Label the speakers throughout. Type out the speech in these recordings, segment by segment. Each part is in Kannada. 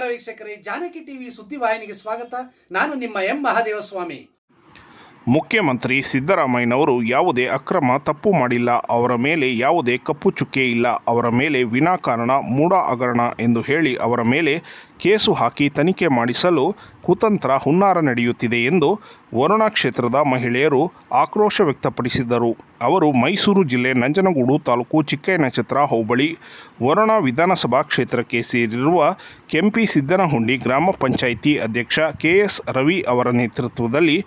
Speaker 1: ನಮಸ್ಕಾರ ವೀಕ್ಷಕರೇ, ಜಾನಕಿ ಟಿವಿ ಸುದ್ದಿವಾಹಿನಿಗೆ ಸ್ವಾಗತ. ನಾನು ನಿಮ್ಮ ಎಂ ಮಹಾದೇವಸ್ವಾಮಿ.
Speaker 2: ಮುಖ್ಯಮಂತ್ರಿ ಸಿದ್ದರಾಮಯ್ಯನವರು ಯಾವುದೇ ಅಕ್ರಮ ತಪ್ಪು ಮಾಡಿಲ್ಲ, ಅವರ ಮೇಲೆ ಯಾವುದೇ ಕಪ್ಪು ಚುಕ್ಕೆ ಇಲ್ಲ, ಅವರ ಮೇಲೆ ವಿನಾಕಾರಣ ಮೂಡ ಹಗರಣ ಎಂದು ಹೇಳಿ ಅವರ ಮೇಲೆ ಕೇಸು ಹಾಕಿ ತನಿಖೆ ಮಾಡಿಸಲು ಕುತಂತ್ರ ಹುನ್ನಾರ ನಡೆಯುತ್ತಿದೆ ಎಂದು ವರುಣಾ ಕ್ಷೇತ್ರದ ಮಹಿಳೆಯರು ಆಕ್ರೋಶ ವ್ಯಕ್ತಪಡಿಸಿದರು. ಅವರು ಮೈಸೂರು ಜಿಲ್ಲೆ ನಂಜನಗೂಡು ತಾಲೂಕು ಚಿಕ್ಕಯ್ಯನಛತ್ರ ಹೋಬಳಿ, ವರುಣಾ ವಿಧಾನಸಭಾ ಕ್ಷೇತ್ರಕ್ಕೆ ಸೇರಿರುವ ಕೆಂಪಿ ಸಿದ್ದನಹುಂಡಿ ಗ್ರಾಮ ಪಂಚಾಯಿತಿ ಅಧ್ಯಕ್ಷ ಕೆಎಸ್ ರವಿ ಅವರ ನೇತೃತ್ವದಲ್ಲಿ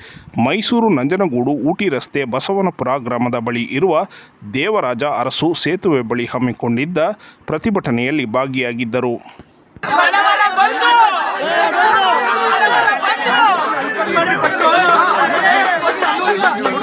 Speaker 2: ಮೈಸೂರು ನಂಜನಗೂಡು ಊಟಿ ರಸ್ತೆ ಬಸವನಪುರ ಗ್ರಾಮದ ಬಳಿ ಇರುವ ದೇವರಾಜ ಅರಸು ಸೇತುವೆ ಬಳಿ ಹಮ್ಮಿಕೊಂಡಿದ್ದ ಪ್ರತಿಭಟನೆಯಲ್ಲಿ ಭಾಗಿಯಾಗಿದ್ದರು.
Speaker 3: ಬಂದು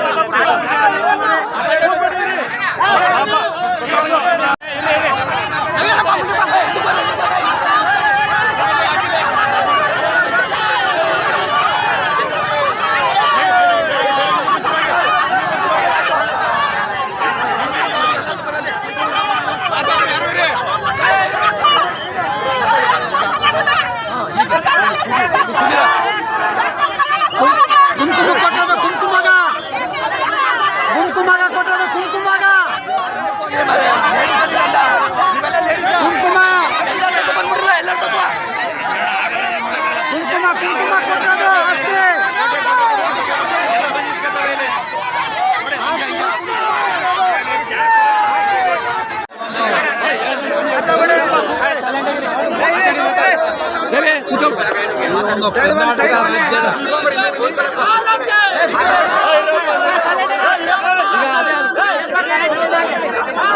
Speaker 4: ಒಂದು ಕರ್ನಾಟಕ ರಾಜ್ಯದ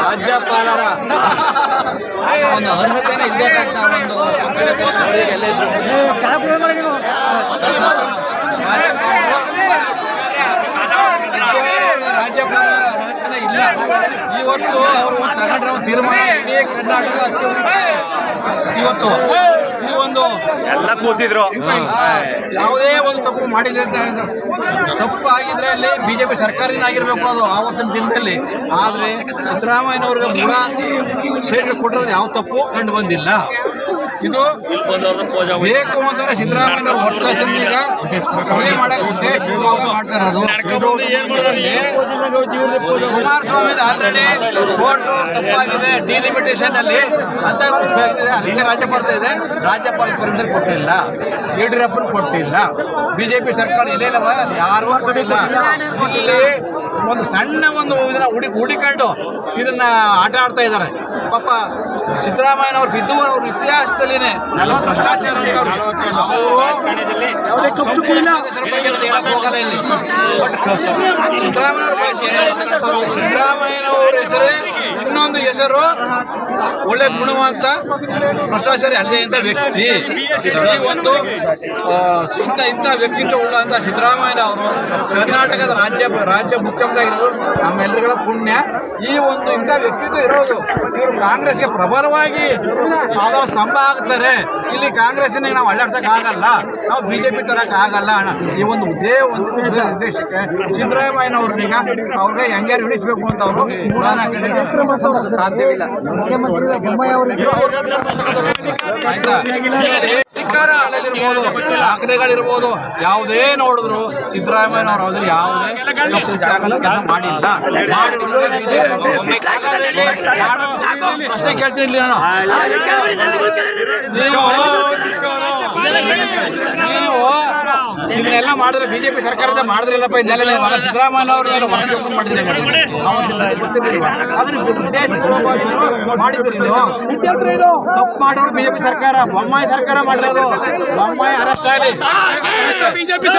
Speaker 4: ರಾಜ್ಯಪಾಲರ ಒಂದು ಅರ್ಹತೆನ ಇಲ್ಲಬೇಕಂತ ಒಂದು ರಾಜ್ಯಪಾಲರ ಅರ್ಹತೆನೇ ಇಲ್ಲ. ಇವತ್ತು ಅವರು ಒಂದು ತಗೊಂಡ್ರೆ ಒಂದು ತೀರ್ಮಾನ ಇಡೀ ಕರ್ನಾಟಕ ಇವತ್ತು ಒಂದು
Speaker 5: ಎಲ್ಲ ಕೂತಿದ್ರು.
Speaker 4: ಯಾವುದೇ ಒಂದು ತಪ್ಪು ಮಾಡಿದ್ರೆ ತಪ್ಪು ಆಗಿದ್ರೆ ಅಲ್ಲಿ ಬಿಜೆಪಿ ಸರ್ಕಾರದಿಂದ ಆಗಿರ್ಬೇಕು ಅದು ಆವತ್ತಿನ ದಿನದಲ್ಲಿ. ಆದ್ರೆ ಸಿದ್ದರಾಮಯ್ಯನವ್ರಿಗೆ ಮೂಲ ಸೇಟ್ ಕೊಟ್ಟರೆ ಯಾವ ತಪ್ಪು ಕಂಡು ಬಂದಿಲ್ಲ. ಇದು ಬೇಕು ಅಂತಾರೆ ಸಿದ್ದರಾಮಯ್ಯನವ್ರ ಒಟ್ಟು ಈಗ ಸಭೆ ಮಾಡಕ್ಕೆ ಮಾಡ್ತಾರೆ ಮಾಡ್ತಾ ಇರೋದು ಕುಮಾರಸ್ವಾಮಿ ಆಲ್ರೆಡಿ ಕೋರ್ಟ್ ತಪ್ಪಾಗಿದೆ ಡಿಲಿಮಿಟೇಷನ್ ಅಲ್ಲಿ ಅಂತ ಗೊತ್ತಾಗಿದೆ ಅದಕ್ಕೆ ರಾಜ್ಯಪಾಲ ಇದೆ. ರಾಜ್ಯಪಾಲ ಪರ್ಮಿಷನ್ ಕೊಟ್ಟಿಲ್ಲ. ಯಡಿಯೂರಪ್ಪನ ಕೊಟ್ಟಿಲ್ಲ. ಬಿಜೆಪಿ ಸರ್ಕಾರ ಇಲ್ಲ ಯಾರು ಇಲ್ಲ ಇಲ್ಲಿ ಒಂದು ಸಣ್ಣ ಒಂದು ಇದನ್ನ ಹುಡಿ ಹುಡಿಕೊಂಡು ಇದನ್ನ ಆಟ ಆಡ್ತಾ ಇದ್ದಾರೆ. ಪಾಪ ಸಿದ್ದರಾಮಯ್ಯ ಅವ್ರು ಬಿದ್ದವರು ಅವ್ರ ಇತಿಹಾಸದಲ್ಲಿನೇ ಭ್ರಷ್ಟಾಚಾರ ಹೋಗಲ್ಲ ಇಲ್ಲಿ. ಬಟ್ ಸಿದ್ದರಾಮಯ್ಯವ್ರ ಸಿದ್ದರಾಮಯ್ಯನವ್ರ ಹೆಸರೇ ಇನ್ನೊಂದು ಹೆಸರು ಒಳ್ಳೆ ಗುಣವಂತ ಭ್ರಷ್ಟಾಚಾರಿ ಅಲ್ಲೇ ಇಂಥ ವ್ಯಕ್ತಿ ಒಂದು ಇಂಥ ಇಂಥ ವ್ಯಕ್ತಿತ್ವ ಉಳ್ಳಂತ ಸಿದ್ದರಾಮಯ್ಯ ಅವರು, ಕರ್ನಾಟಕದ ರಾಜ್ಯ ರಾಜ್ಯ ಮುಖ್ಯಮಂತ್ರಿ ಆಗಿರೋದು ನಮ್ಮೆಲ್ಲರಿಗಳ ಪುಣ್ಯ. ಈ ಒಂದು ಇಂಥ ವ್ಯಕ್ತಿತ್ವ ಇರೋದು ಇವರು ಕಾಂಗ್ರೆಸ್ಗೆ ಪ್ರಬಲವಾಗಿ ಅವರ ಸ್ತಂಭ ಆಗ್ತಾರೆ ಇಲ್ಲಿ ಕಾಂಗ್ರೆಸ್ ನಾವು ಆಗಲ್ಲ. ನಾವು ಬಿಜೆಪಿ ತರಕ್ ಆಗಲ್ಲ ಅಣ್ಣ. ಈ ಒಂದು ಇದೇ ಒಂದು ಉದ್ದೇಶಕ್ಕೆ ಸಿದ್ದರಾಮಯ್ಯನವ್ರನ್ನೀಗ ಅವ್ರಿಗೆ ಹೆಂಗೆ ಇಳಿಸ್ಬೇಕು ಅಂತ ಅವರು ಹಾಕಿದ್ರೆ ಸಾಧ್ಯವಿಲ್ಲ. ಆಯ್ತಾ ಧಿಕ್ಕಾರಗಳಿರ್ಬೋದು ದಾಖಲೆಗಳಿರ್ಬೋದು ಯಾವುದೇ ನೋಡಿದ್ರು ಸಿದ್ದರಾಮಯ್ಯನವರು ಹೋದ್ರೆ ಯಾವುದೇ ಕೆಲಸ ಮಾಡಿಲ್ಲ. ಪ್ರಶ್ನೆ ಕೇಳ್ತೀನಿ ನೀವು ಇದನ್ನೆಲ್ಲ ಮಾಡಿದ್ರೆ ಬಿಜೆಪಿ ಸರ್ಕಾರದ ಮಾಡಿದ್ರಲ್ಲಪ್ಪ ಇದನ್ನೆಲ್ಲ ಸಿದ್ದರಾಮಯ್ಯ ಅವರು ಹೊರಗೆ ಮಾಡಿದ್ರಿ ಮಾಡಿದ್ರಿ ನೀವು ತಪ್ಪು ಮಾಡೋರು ಬಿಜೆಪಿ ಸರ್ಕಾರ ಬೊಮ್ಮಾಯಿ ಸರ್ಕಾರ ಮಾಡಿರೋದು ಬೊಮ್ಮಾಯಿ ಅರೆಸ್ಟ್ ಆಗಲಿ ಬಿಜೆಪಿ